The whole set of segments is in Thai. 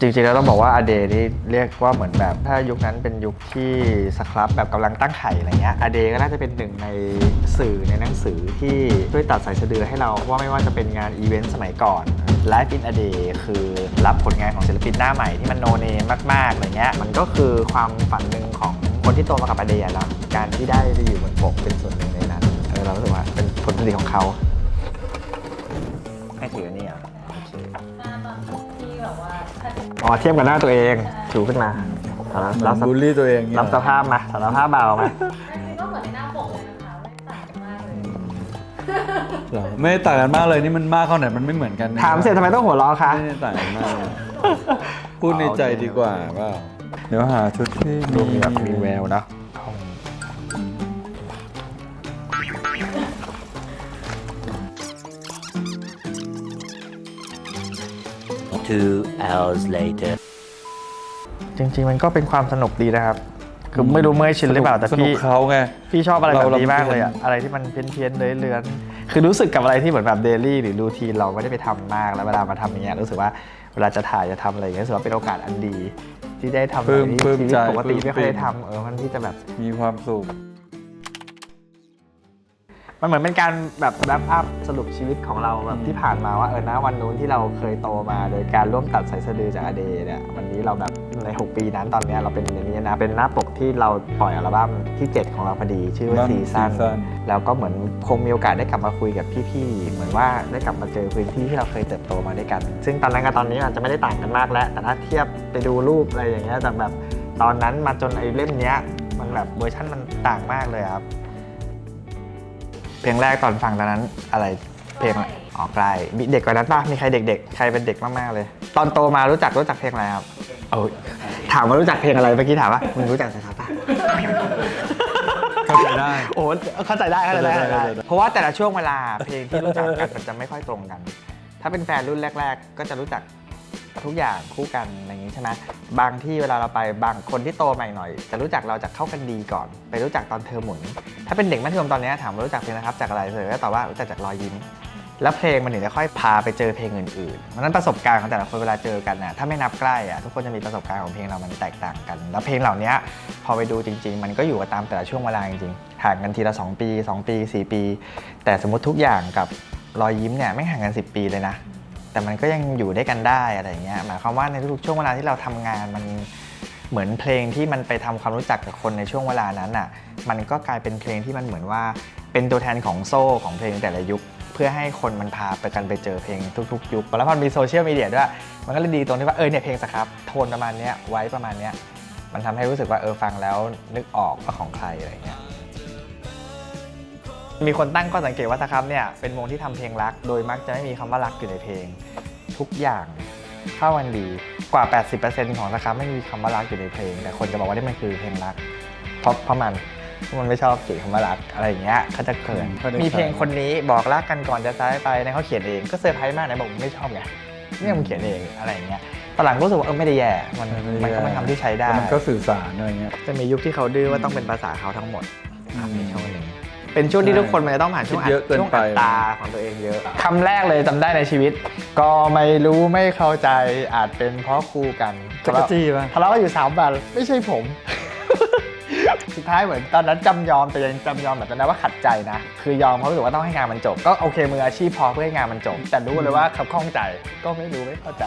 จริงๆแล้วต้องบอกว่าอเดนี่เรียกว่าเหมือนแบบ ถ้ายุคนั้นเป็นยุคที่สครับแบบกำลังตั้งไข่อะไรเงี้ยอเดก็น่าจะเป็นหนึ่งในสื่อในหนังสือที่ช่วยตัดสายสะดือให้เราว่าไม่ว่าจะเป็นงานอีเวนต์สมัยก่อน Life in a Day คือรับผลงานของศิลปินหน้าใหม่ที่มันโนเนมมากๆอะไรเงี้ยมันก็คือความฝันหนึ่งของคนที่โตมากับอเดอะเนาะการที่ได้ไปอยู่บนปกเป็นส่วนหนึ่งในนั้นเออเรารู้สึกว่าเป็นผลผลิตของเขาให้ถืออันนี่อะ อ๋อเทียบกับหน้าตัวเองถูขึ้นมาเอาละรับสบูลลี่ตัวเองเนี่ยรับสภาพมาสารภาพเบามาก็เหมือนในหน้าปกเลยนะคะไม่ต่างกันมากเลยเหรอไม่ต่างกันมากเลยนี่มันมากเข้าไหนมันไม่เหมือนกันนะถามเสร็จทำไมต้องหัวเราะคะ ไม่ได้ต่างกันมากเลยพูดในใจดีกว่าว่าเดี๋ยวหาชุดที่ ดูมีแบบมีแววนะ Two hours later. จริง ๆ มันก็เป็นความสนุกดีนะครับ คือไม่รู้เมื่อยชินหรือเปล่าแต่สนุกพี่เขาไง พี่ชอบอะไรแบบเรานี้มากเลยอะเราอะไรที่มันเพี้ยนๆเลื้อนๆคือรู้สึกกับอะไรที่เหมือนแบบเดลี่หรือรูทีนเราไม่ได้ไปทำมากแล้วเวลามาทำอย่างเงี้ยรู้สึกว่าเวลาจะถ่ายจะทำอะไรอย่างเงี้ยรู้สึกว่าเป็นโอกาสอันดี ที่ได้ทำปลื้อะไรมที่ปลื้มชีวิใจตปกติปลื้ม ไม่ค่อยได้ปริ่มทำเออมันที่จะแบบ มีความสุข มันเหมือนเป็นการแบบแรปอัพสรุปชีวิตของเราแบบที่ผ่านมาว่าเออนะวันนู้นที่เราเคยโตมา โดยการร่วมตัดสายสะดือจากอเดย์เนี่ยวันนี้เราแบบใน 6 ปีนั้นตอนเนี้ยเราเป็นอย่างนี้นะ เป็นหน้าปกที่เราปล่อยอัลบั้มที่ 7 ของเราพอดีชื่อว่าอัลบั้มซีซัน Season แล้วก็เหมือนคงมีโอกาสได้กลับมาคุยกับพี่ๆ เหมือนว่าได้กลับมาเจอพื้นที่ที่เราเคยเติบโตมาด้วยกัน ซึ่งตอนนั้นกับตอนนี้อาจจะไม่ได้ต่างกันมากแล้ว แต่ถ้าเทียบไปดูรูปอะไรอย่างเงี้ยจากแบบตอนนั้นมาจนไอ้เล่มเนี้ยมันแบบเวอร์ชันมันต่างมากเลยครับ เพลงแรกตอนฟังตอนนั้นอะไรเพลงอะไรอ๋อไกลมีเด็กกว่านั้นป่ะมีใครเด็กๆ ใครเป็นเด็กมากๆเลย ตอนโตมารู้จักรู้จักเพลงอะไรครับโอ้ยถามว่ารู้จักเพลงอะไรเมื่อกี้ถามว่ามึงรู้จักสครับป่ะเข้าใจได้โอ้เข้าใจได้เข้าใจได้เข้าใจได้เข้าใจได้เพราะว่าแต่ละช่วงเวลาเพลงที่รู้จักกันมันจะไม่ค่อยตรงกัน ถ้าเป็นแฟนรุ่นแรก ๆ ก็จะรู้จัก ทุกอย่างคู่กันอย่างนี้ใช่ไหมบางที่เวลาเราไปบางคนที่โตใหม่หน่อย จะรู้จักเราจากเข้ากันดีก่อน ไปรู้จักตอนเธอหมุน ถ้าเป็นเด็กมัธยมตอนนี้ถามว่ารู้จักเพลงนะครับจากอะไรเธอก็ตอบว่ารู้จักจากรอยยิ้ม แล้วเพลงมันถึงจะค่อยพาไปเจอเพลงอื่นๆเพราะนั้นประสบการณ์ของแต่ละคนเวลาเจอกันน่ะถ้าไม่นับใกล้อะทุกคนจะมีประสบการณ์ของเพลงเรามันแตกต่างกัน แล้วเพลงเหล่านี้พอไปดูจริง ๆ มันก็อยู่กับตามแต่ละช่วงเวลาจริงๆห่างกันทีละ 2 ปี 2 ปี 4 ปี แต่สมมติทุกอย่างกับรอยยิ้มเนี่ยไม่ห่างกัน 10 ปีเลยนะ แต่มันก็ยังอยู่ด้วยกันได้อะไรเงี้ยหมายความว่าในทุกๆช่วงเวลาที่เราทำงานมันเหมือนเพลงที่มันไปทำความรู้จักกับคนในช่วงเวลานั้นอะมันก็กลายเป็นเพลงที่มันเหมือนว่าเป็นตัวแทนของโซ่ของเพลงแต่ละยุค เพื่อให้คนมันพาไปกันไปเจอเพลงทุกๆ ยุค แล้วพอมีโซเชียลมีเดียด้วยมันก็เลยดีตรงที่ว่าเออเนี่ยเพลงสครับโทนประมาณเนี้ยไว้ประมาณเนี้ยมันทำให้รู้สึกว่าเออฟังแล้วนึกออกว่าของใครอะไรเงี้ย มีคนตั้งข้อสังเกตว่าสครับเนี่ยเป็นวงที่ทำเพลงรัก โดยมักจะไม่มีคำว่ารักอยู่ในเพลง ทุกอย่างเข้ากันดีกว่า 80%ของสครับไม่มีคำว่ารักอยู่ในเพลง แต่คนจะบอกว่านี่มันคือเพลงรักเพราะเพราะมันเพราะมันไม่ชอบเขียนคำว่ารักอะไรอย่างเงี้ยเขาจะเขินเขาได้มีเพลงคนนี้บอกรักกันก่อนจะซ้ายไปนะเขาเขียนเองก็เซอร์ไพรส์มากนะบอกไม่ชอบไงเนี่ยมึงเขียนเองอะไรอย่างเงี้ยตอนหลังก็รู้สึกว่าเออไม่ได้แย่ มันมันก็เป็นคำที่ใช้ได้แต่มันก็สื่อสารอะไรเงี้ย จะมียุคที่เขาดื้อว่าต้องเป็นภาษาเขาทั้งหมดอะมีช่วงหนึ่ง เป็นช่วงที่ทุกคนมันจะต้องผ่านช่วงคิดเยอะเกินช่วงไปอัตราของตัวเองเยอะคำแรกเลยจำได้ในชีวิต ก็ไม่รู้ไม่เข้าใจอาจเป็นเพราะคู่กันจักรจี้ป่ะทะเลาะกันอยู่สามวันไม่ใช่ผม สุดท้ายเหมือนตอนนั้นจำยอมแต่ยังจำยอมแบบนั้นว่าขัดใจนะ คือยอมเพราะรู้สึกว่าต้องให้งานมันจบ ก็โอเคมืออาชีพพอเพื่อให้งานมันจบ แต่รู้เลยว่าเขาข้องใจก็ไม่รู้ไม่เข้าใจ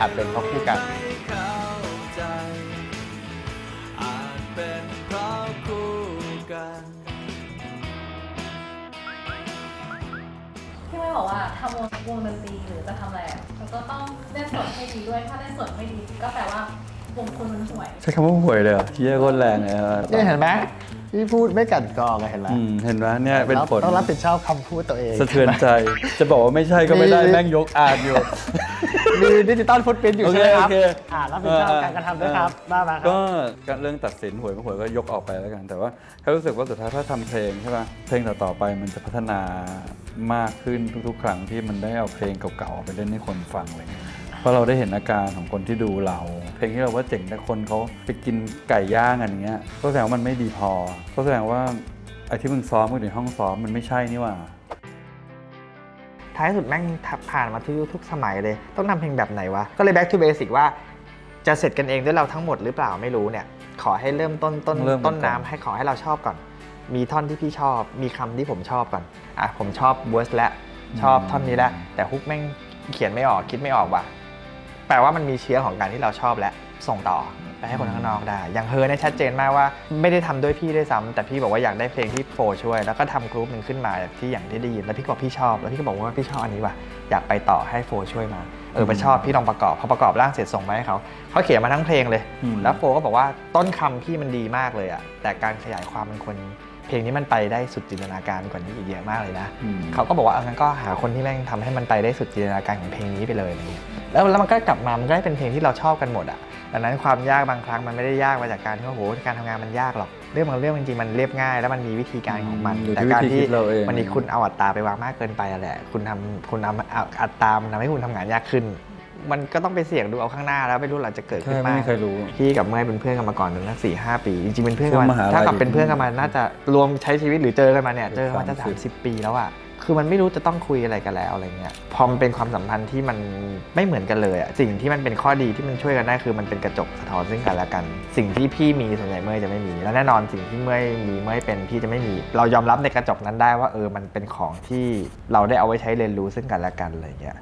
อาจเป็นเพราะคู่กัน ว่าทำวงวงดนตรีหรือจะทำอะไรอะมันก็ต้องเล่นสดให้ดีด้วย ถ้าเล่นสดไม่ดีก็แปลว่าวงคุณมันห่วย ใช้คำว่าห่วยเลยเหรอเยี่ยโคตรแรงเลยอะนี่เห็นไหมพี่พูดไม่กลันกรองอะเห็นไหมอืมเห็นไหมเนี่ยเป็นผลต้องรับผิดชอบคำพูดตัวเองสะเทือนใจ จะบอกว่าไม่ใช่ก็ไม่ได้มีแม่งยกอ่านอยู่ มีดิจิตอลฟุตปรินท์อยู่โอใช่เคไหมครับโอเค อ่ารับผิดชอบการกระทำด้วยครับบ้ามาครัก็บการเรื่องตัดสินหวยไม่หวยก็ยกออกไปแล้วกัน แต่ว่าแค่รู้สึกว่าสุดท้ายถ้าทำเพลงใช่ป่ะเพลงต่อๆไปมันจะพัฒนามากขึ้นทุกๆ ครั้งที่มันได้เอาเพลงเก่าๆไปเล่นให้คนฟังอะไรเงี้ยเพราะเราได้เห็นอาการของคนที่ดูเรา เพลงที่เราว่าเจ๋งแต่คนเขาไปกินไก่ย่างกันอย่างเงี้ยก็แสดงว่ามันไม่ดีพอก็แสดงว่าไอ้ที่มึงซ้อมกันอยู่ในห้องซ้อมมันไม่ใช่นี่หว่า ท้ายสุดแม่งผ่านมาทุกยุคทุกสมัยเลย ต้องทำเพลงแบบไหนวะ ก็เลย back to basic ว่าจะเสร็จกันเองด้วยเราทั้งหมดหรือเปล่าไม่รู้เนี่ย ขอให้เริ่มต้นต้นเริ่มกันต้นน้ำก่อนให้ขอให้เราชอบก่อน มีท่อนที่พี่ชอบ มีคำที่ผมชอบก่อน อะผมชอบเวอร์สและชอบท่อนนี้แล้วแต่ฮุกแม่งเขียนไม่ออกคิดไม่ออกว่ะ แปลว่ามันมีเชื้อของการที่เราชอบแล้วส่งต่อไปให้คนข้างนอกได้ อย่างเฮอเนี่ยชัดเจนมากว่าไม่ได้ทำด้วยพี่ด้วยซ้ำแต่พี่บอกว่าอยากได้เพลงที่โฟช่วย แล้วก็ทำกรุ๊ปหนึ่งขึ้นมาที่อย่างที่ได้ยิน แล้วพี่ก็บอกพี่ชอบ แล้วพี่ก็บอกว่าพี่ชอบอันนี้ว่ะ อยากไปต่อให้โฟช่วยมา เออไปชอบพี่ลองประกอบ พอประกอบร่างเสร็จส่งมาให้เขา เขาเขียนมาทั้งเพลงเลยอืมแล้วโฟก็บอกว่าต้นคำพี่มันดีมากเลยอะแต่การขยายความมันควรเพลงนี้มันไปได้สุดจินตนาการกว่านี้อีกเยอะมากเลยนะอืมเขาก็บอกว่าเอางั้นก็หาคนที่แม่งทำให้มันไปได้สุดจินตนาการของเพลงนี้ไปเลยอะไรเงี้ย แล้วแล้วมันก็กลับมา มันก็ได้เป็นเพลงที่เราชอบกันหมดอะดังนั้นความยากบางครั้งมันไม่ได้ยากมาจากการที่ว่าโหการทำงานมันยากหรอก เรื่องบางเรื่องจริงๆมันเรียบง่าย แล้วมันมีวิธีการของมันอยู่แต่ที่การวิธีที่คิดเราเองวันนี้คุณเอาอัตราไปวางมากเกินไปอะแหละ คุณทำคุณทำเอาอัตรามันทำให้คุณทำงานยากขึ้น มันก็ต้องไปเสี่ยงดูเอาข้างหน้าแล้วไม่รู้หลังจะเกิดใช่ขึ้นไม่มามีใครรู้พี่กับเมื่อยเป็นเพื่อนกันมาก่อนตั้งสี่ห้าปี จริงๆเป็นเพื่อนกันช่วงมมาหาลัยถ้ากับเป็นเพื่อนกันมาน่าจะรวมใช้ชีวิตหรือเจอกันมาเนี่ยเจอกันมาจะสาสามมสิสิบบปีแล้วอะ คือมันไม่รู้จะต้องคุยอะไรกันแล้วอะไรเงี้ยพอมันเป็นความสัมพันธ์ที่มันไม่เหมือนกันเลยอะสิ่งที่มันเป็นข้อดีที่มันช่วยกันได้คือมันเป็นกระจกสะท้อนซึ่งกันและกัน สิ่งที่พี่มีส่วนใหญ่เมื่อยจะไม่มี และแน่นอนสิ่งที่เมื่อยมีเมื่อยเป็นพี่จะไม่มี เรายอมรับในกระจกนั้นได้ว่าเออมันเป็นของที่เราได้เอาไว้ใช้เรียนรู้ซึ่งกันและกันอะไรเงี้ย